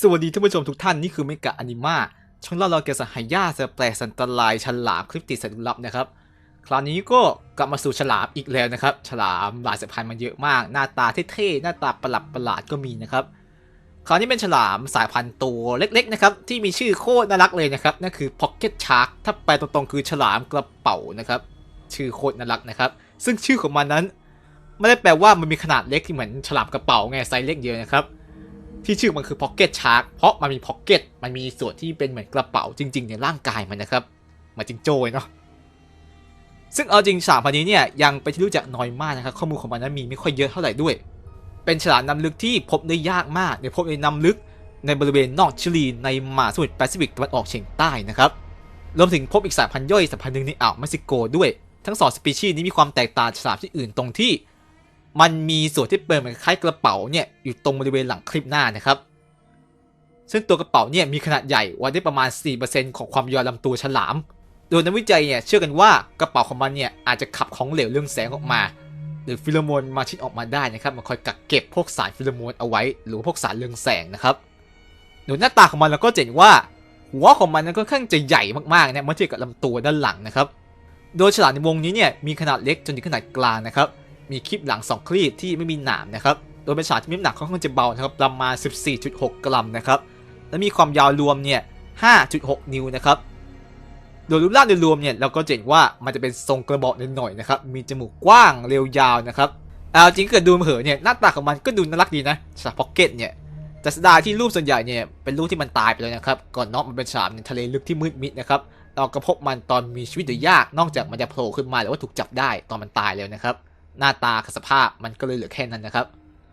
สวัสดีท่านผู้ชมทุกท่าน นี่คือเมกะอนิมาช่องเล่าเราเกี่ยวกับหายาเสแปลกสันตรายฉลามคลิปติดสัญลักษณ์นะครับ คราวนี้ก็กลับมาสู่ฉลามอีกแล้วนะครับ ฉลามหลายสายพันธุ์มันเยอะมาก หน้าตาเท่ๆ หน้าตาประหลาดประหลาดๆก็มีนะครับ คราวนี้เป็นฉลามสายพันธุ์ตัวเล็กๆนะครับที่มีชื่อโคตรน่ารักเลยนะครับนั่นคือ Pocket Shark ถ้าแปลตรงๆคือฉลามกระเป๋านะครับ ชื่อโคตรน่ารักนะครับ ซึ่งชื่อของมันนั้นไม่ได้แปลว่ามันมีขนาดเล็กที่เหมือนฉลามกระเป๋าไงไซส์เล็กเดียวนะครับ ที่ชื่อมันคือ Pocket Shark เพราะมันมี Pocket มันมีส่วนที่เป็นเหมือนกระเป๋าจริง ๆ ในร่างกายมันนะครับเหมาจิงโจ้เนาะซึ่งเอาจริงฉลามพันนี้เนี่ยยังไปที่รู้จักน้อยมากนะครับข้อมูลของมันนั้นมีไม่ค่อยเยอะเท่าไหร่ด้วย เป็นฉลามน้ำลึกที่พบได้ยากมากในพบในน้ำลึก ในบริเวณนอกชิลีในมหาสมุทรแปซิฟิกตะวันออกเฉียงใต้นะครับรวมถึงพบอีกสายพันธุ์ย่อยสายพันธุ์หนึ่งในอ่าวเม็กซิโกด้วย ทั้งสองสปีชีส์นี้มีความแตกต่างจากฉลามที่อื่นตรงที่ มันมีส่วนที่เป็นเหมือนคล้ายกระเป๋าเนี่ยอยู่ตรงบริเวณหลังคลิปหน้านะครับ ซึ่งตัวกระเป๋าเนี่ยมีขนาดใหญ่วัดได้ประมาณ 4%ของความยาวลำตัวฉลาม โดยนักวิจัยเนี่ยเชื่อกันว่ากระเป๋าของมันเนี่ยอาจจะขับของเหลวเรื่องแสงออกมา หรือฟิโลโมนมาชินออกมาได้นะครับมันคอยกักเก็บพวกสารฟิโลโมนเอาไว้ หรือพวกสารเรืองแสงนะครับโดยหน้าตาของมันเราก็เห็นว่า หัวของมันนั้นค่อนข้างจะใหญ่มากๆนะเมื่อเทียบกับลำตัวด้านหลังนะครับ โดยฉลามในวงนี้เนี่ยมีขนาดเล็กจนถึงขนาดกลางนะครับ มีคลิปหลัง 2 คลีบที่ไม่มีหนามนะครับโดยเป็นฉามที่มีน้ำหนักค่อนข้างจะเบานะครับประมาณ 14.6 กรัมนะครับและมีความยาวรวมเนี่ย 5.6 นิ้วนะครับโดยรูปร่างโดยรวมเนี่ยเราก็จะเห็นว่ามันจะเป็นทรงกระบอกหน่อยๆนะครับมีจมูกกว้างเรียวยาวนะครับเอาจริงๆเกิดดูเผินเนี่ยหน้าตาของมันก็ดูน่ารักดีนะฉามพ็อกเก็ตเนี่ยแต่สดาที่รูปส่วนใหญ่เนี่ยเป็นรูปที่มันตายไปแล้วนะครับก่อนนอกมันเป็นฉามในทะเลลึกที่มืดมิดนะครับเราก็พบมันตอนมีชีวิตอยู่ยาก นอกจากมันจะโผล่ขึ้นมาหรือว่าถูกจับได้ตอนมันตายแล้วนะครับ หน้าตาสภาพมันก็เลยเหลือแค่นั้นนะครับ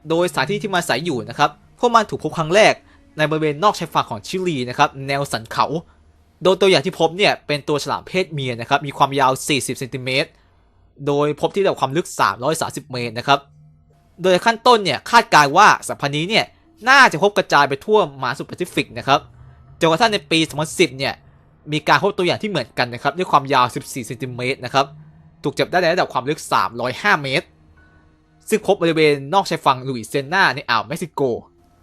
โดยสถานที่ที่มาอาศัยอยู่นะครับพวกมันถูกพบครั้งแรกในบริเวณนอกชายฝั่งของชิลีนะครับแนวสันเขา โดยตัวอย่างที่พบเนี่ยเป็นตัวฉลามเพศเมียนะครับมีความยาว 40เซนติเมตรโดยพบที่ระดับความลึก 330 เมตรนะครับ โดยขั้นต้นเนี่ยคาดการณ์ว่าสัตว์พันธ์นี้เนี่ยน่าจะพบกระจายไปทั่วมหาสมุทรแปซิฟิกนะครับจนกระทั่งในปี 2010 เนี่ยมีการพบตัวอย่างที่เหมือนกันนะครับด้วยความยาว 14เซนติเมตรนะครับ ถูกจับได้ในระดับความลึก 305 เมตร ซึ่งพบบริเวณนอกชายฝั่งลุยเซยนาในอ่าวเม็กซิโก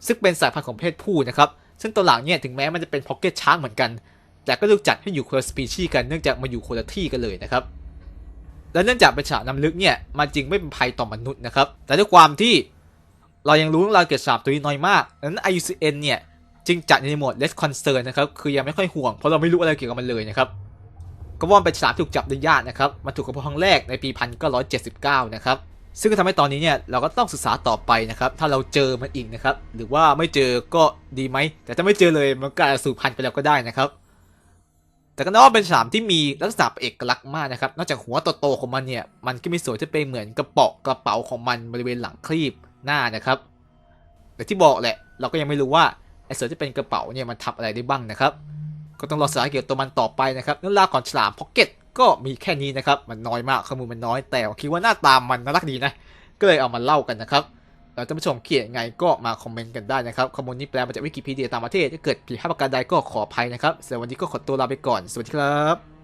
ซึ่งเป็นสายพันธุ์ของเพศผู้นะครับ ซึ่งตัวหลังเนี่ยถึงแม้มันจะเป็นพ็อกเก็ตช้างเหมือนกัน แต่ก็ถูกจัดให้อยู่คนละสปีชีส์กันเนื่องจากมาอยู่คนละที่กันเลยนะครับ และเนื่องจากเป็นฉามน้ำลึกเนี่ยมันจริงไม่เป็นภัยต่อมนุษย์นะครับ แต่ด้วยความที่เรายังรู้เรื่องราวเกี่ยวกับฉามตัวนี้น้อยมากดังนั้น IUCN เนี่ยจึงจัดในหมวด less concern นะครับ คือยังไม่ค่อยห่วง เพราะเราไม่รู้อะไรเกี่ยวกับมันเลยนะครับ ก็ว่ามันเป็นฉลามที่ถูกจับได้ยากนะครับมันถูกกระพบครั้งแรกในปี 1979 นะครับซึ่งก็ทำให้ตอนนี้เนี่ยเราก็ต้องศึกษาต่อไปนะครับ ถ้าเราเจอมันอีกนะครับ หรือว่าไม่เจอก็ดีไหม แต่ถ้าไม่เจอเลยมันก็อาจจะสูญพันธุ์ไปแล้วก็ได้นะครับ แต่ก็นับว่าเป็นฉลามที่มีลักษณะเอกลักษณ์มากนะครับ นอกจากหัวโตๆของมันเนี่ย มันก็มีส่วนที่เป็นเหมือนกระเป๋ากระเป๋าของมันบริเวณหลังคลีบหน้านะครับแต่ที่บอกแหละ เราก็ยังไม่รู้ว่าไอ้ส่วนที่เป็นกระเป๋าเนี่ยมันทำอะไรได้บ้างนะครับ ก็ต้องรอสารเกี่ยวกับตัวมันต่อไปนะครับเรื่องราวของฉลามพ็อกเก็ตก็มีแค่นี้นะครับมันน้อยมากข้อมูลมันน้อยแต่คิดว่าหน้าตามมันน่ารักดีนะก็เลยเอามาเล่ากันนะครับแล้วท่านผู้ชมเขียนไงก็มาคอมเมนต์กันได้นะครับข้อมูลนี้แปลมาจากวิกิพีเดียต่างประเทศถ้าเกิดผิดพลาดประการใดก็ขออภัยนะครับสำหรับวันนี้ก็ขอตัวลาไปก่อนสวัสดีครับ